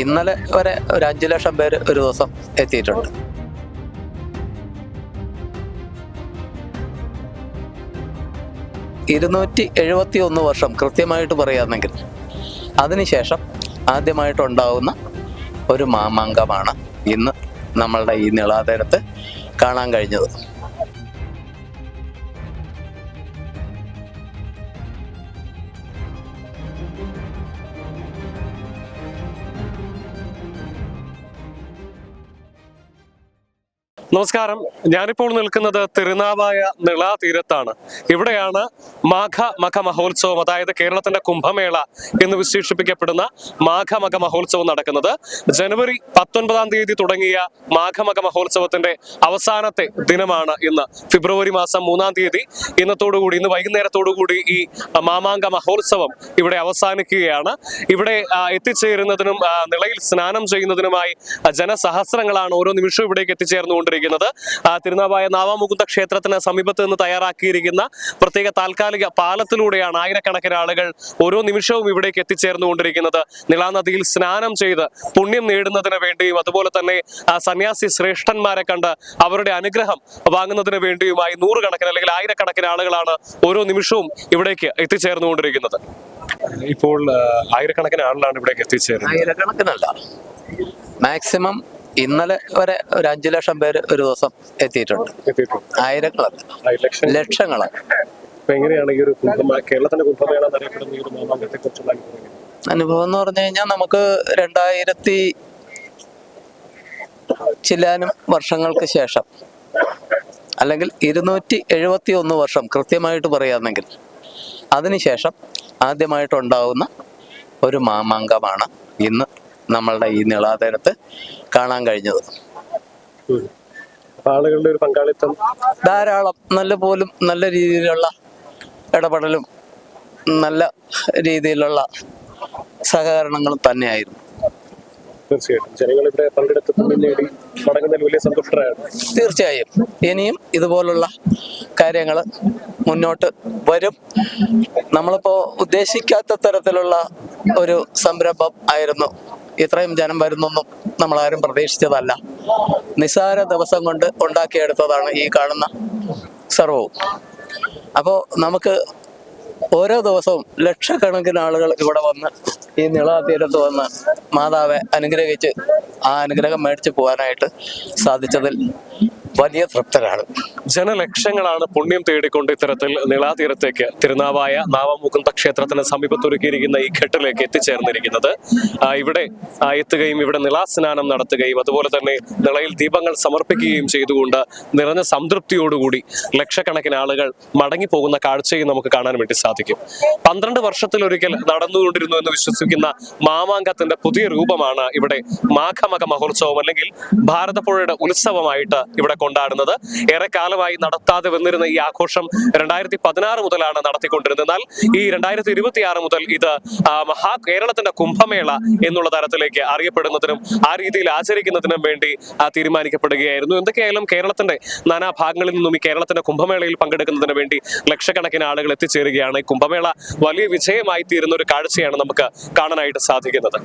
ഇന്നലെ വരെ ഒരു അഞ്ചു ലക്ഷം പേര് ഒരു ദിവസം എത്തിയിട്ടുണ്ട്. ഇരുന്നൂറ്റി എഴുപത്തി ഒന്ന് വർഷം കൃത്യമായിട്ട് പറയുകയാണെങ്കിൽ അതിനുശേഷം ആദ്യമായിട്ടുണ്ടാവുന്ന ഒരു മാമാങ്കമാണ് ഇന്ന് നമ്മളുടെ ഈ നിളാതരത്ത് കാണാൻ കഴിഞ്ഞത്. നമസ്കാരം. ഞാനിപ്പോൾ നിൽക്കുന്നത് തിരുനാവായ നിള തീരത്താണ്. ഇവിടെയാണ് മാഘ മഖ മഹോത്സവം അതായത് കേരളത്തിന്റെ കുംഭമേള എന്ന് വിശേഷിപ്പിക്കപ്പെടുന്ന മാഘ മഖ മഹോത്സവം നടക്കുന്നത്. ജനുവരി പത്തൊൻപതാം തീയതി തുടങ്ങിയ മാഘ മഖ മഹോത്സവത്തിന്റെ അവസാനത്തെ ദിനമാണ് ഇന്ന്. ഫെബ്രുവരി മാസം മൂന്നാം തീയതി. ഇന്നത്തോടുകൂടി ഇന്ന് വൈകുന്നേരത്തോടുകൂടി ഈ മാമാങ്ക മഹോത്സവം ഇവിടെ അവസാനിക്കുകയാണ്. ഇവിടെ എത്തിച്ചേരുന്നതിനും നിളയിൽ സ്നാനം ചെയ്യുന്നതിനുമായി ജനസഹസ്രങ്ങളാണ് ഓരോ നിമിഷവും ഇവിടേക്ക് എത്തിച്ചേർന്നുകൊണ്ടിരിക്കുന്നത്. ആ, തിരുനാവായ നാവാമുകുന്ദ ക്ഷേത്രത്തിന് സമീപത്ത് നിന്ന് തയ്യാറാക്കിയിരിക്കുന്ന പ്രത്യേക താൽക്കാലിക പാലത്തിലൂടെയാണ് ആയിരക്കണക്കിന് ആളുകൾ ഓരോ നിമിഷവും ഇവിടേക്ക് എത്തിച്ചേർന്നുകൊണ്ടിരിക്കുന്നത്. നിളാനദിയിൽ സ്നാനം ചെയ്ത് പുണ്യം നേടുന്നതിന് വേണ്ടിയും അതുപോലെ തന്നെ സന്യാസി ശ്രേഷ്ഠന്മാരെ കണ്ട് അവരുടെ അനുഗ്രഹം വാങ്ങുന്നതിന് വേണ്ടിയുമായി നൂറുകണക്കിന് അല്ലെങ്കിൽ ആയിരക്കണക്കിന് ആളുകളാണ് ഓരോ നിമിഷവും ഇവിടേക്ക് എത്തിച്ചേർന്നുകൊണ്ടിരിക്കുന്നത്. ഇപ്പോൾ ആയിരക്കണക്കിന് ആളുകളാണ് ഇവിടേക്ക് എത്തിച്ചേരുന്നത്. ആയിരക്കണക്കിനല്ല. മാക്സിമം ഇന്നലെ വരെ ഒരു അഞ്ചു ലക്ഷം പേര് ഒരു ദിവസം എത്തിയിട്ടുണ്ട്. ആയിരങ്ങളല്ല ലക്ഷങ്ങളാണ് അപ്പൊ എങ്ങനെയാണ് ഈ ഒരു കുംഭമേള കേരളത്തിന്റെ കുംഭമേള എന്നറിയപ്പെടുന്ന ഈ ഒരു മാമാങ്കത്തെ കുറിച്ചുള്ള അനുഭവങ്ങൾ? അനുഭവം എന്ന് പറഞ്ഞു കഴിഞ്ഞാൽ നമുക്ക് രണ്ടായിരത്തി ചില്ലാനും വർഷങ്ങൾക്ക് ശേഷം അല്ലെങ്കിൽ ഇരുന്നൂറ്റി എഴുപത്തി ഒന്ന് വർഷം കൃത്യമായിട്ട് പറയാമെങ്കിൽ അതിനുശേഷം ആദ്യമായിട്ടുണ്ടാവുന്ന ഒരു മാമാങ്കമാണ് ഇന്ന് നമ്മളുടെ ഈ നിളാതരത്ത് കാണാൻ കഴിഞ്ഞത്. ആളുകളുടെ ഒരു പങ്കാളിത്തം. ധാരാളം നല്ല പോലും നല്ല രീതിയിലുള്ള ഇടപെടലും നല്ല രീതിയിലുള്ള സഹകരണങ്ങളും തന്നെയായിരുന്നു. തീർച്ചയായിട്ടും. ജനങ്ങൾ ഇവിടെ പങ്കെടുത്ത് പുണ്യം നേടി മടങ്ങുന്നതിൽ വലിയ സന്തുഷ്ടരാണ് തീർച്ചയായും. ഇനിയും ഇതുപോലുള്ള കാര്യങ്ങൾ മുന്നോട്ട് വരും. നമ്മളിപ്പോൾ ഉദ്ദേശിക്കാത്ത തരത്തിലുള്ള ഒരു സംരംഭം ആയിരുന്നു ഇത്രയും ജനം വരുന്നൊന്നും നമ്മളാരും പ്രതീക്ഷിച്ചതല്ല. നിസാര ദിവസം കൊണ്ട് ഉണ്ടാക്കിയെടുത്തതാണ് ഈ കാണുന്ന സർവവും. അപ്പോൾ നമുക്ക് ഓരോ ദിവസവും ലക്ഷക്കണക്കിന് ആളുകൾ ഇവിടെ വന്ന് ഈ നിളാതീരത്ത് വന്ന് മാതാവെ അനുഗ്രഹിച്ച് ആ അനുഗ്രഹം മേടിച്ച് പോകാനായിട്ട് സാധിച്ചതിൽ വലിയ തൃപ്തരാണ്. ജനലക്ഷങ്ങളാണ് പുണ്യം തേടിക്കൊണ്ട് ഇത്തരത്തിൽ നിളാതീരത്തേക്ക് തിരുനാവായ നാവമുകുന്ദ ക്ഷേത്രത്തിന് സമീപത്തൊരുക്കിയിരിക്കുന്ന ഈ ഘട്ടിലേക്ക് എത്തിച്ചേർന്നിരിക്കുന്നത്. ഇവിടെ എത്തുകയും ഇവിടെ നിളാസ്നാനം നടത്തുകയും അതുപോലെ തന്നെ നിളയിൽ ദീപങ്ങൾ സമർപ്പിക്കുകയും ചെയ്തുകൊണ്ട് നിറഞ്ഞ സംതൃപ്തിയോടുകൂടി ലക്ഷക്കണക്കിന് ആളുകൾ മടങ്ങിപ്പോകുന്ന കാഴ്ചയും നമുക്ക് കാണാൻ വേണ്ടി സാധിക്കും. പന്ത്രണ്ട് വർഷത്തിലൊരിക്കൽ നടന്നുകൊണ്ടിരുന്നു എന്ന് വിശ്വസിക്കുന്ന മാമാങ്കത്തിന്റെ പുതിയ രൂപമാണ് ഇവിടെ മാഘമക മഹോത്സവം അല്ലെങ്കിൽ ഭാരതപ്പുഴയുടെ ഉത്സവമായിട്ട് ഇവിടെ കൊണ്ടാടുന്നത്. ഏറെ കാലമായി നടത്താതെ വന്നിരുന്ന ഈ ആഘോഷം രണ്ടായിരത്തി പതിനാറ് മുതലാണ് നടത്തിക്കൊണ്ടിരുന്നത്. എന്നാൽ ഈ രണ്ടായിരത്തി ഇരുപത്തി ആറ് മുതൽ ഇത് മഹാ കേരളത്തിന്റെ കുംഭമേള എന്നുള്ള തരത്തിലേക്ക് അറിയപ്പെടുന്നതിനും ആ രീതിയിൽ ആചരിക്കുന്നതിനും വേണ്ടി തീരുമാനിക്കപ്പെടുകയായിരുന്നു. എന്തൊക്കെയായാലും കേരളത്തിന്റെ നാനാഭാഗങ്ങളിൽ നിന്നും ഈ കേരളത്തിന്റെ കുംഭമേളയിൽ പങ്കെടുക്കുന്നതിന് വേണ്ടി ലക്ഷക്കണക്കിന് ആളുകൾ എത്തിച്ചേരുകയാണ്. ഈ കുംഭമേള വലിയ വിജയമായി തീരുന്ന ഒരു കാഴ്ചയാണ് നമുക്ക് കാണാനായിട്ട് സാധിക്കുന്നത്.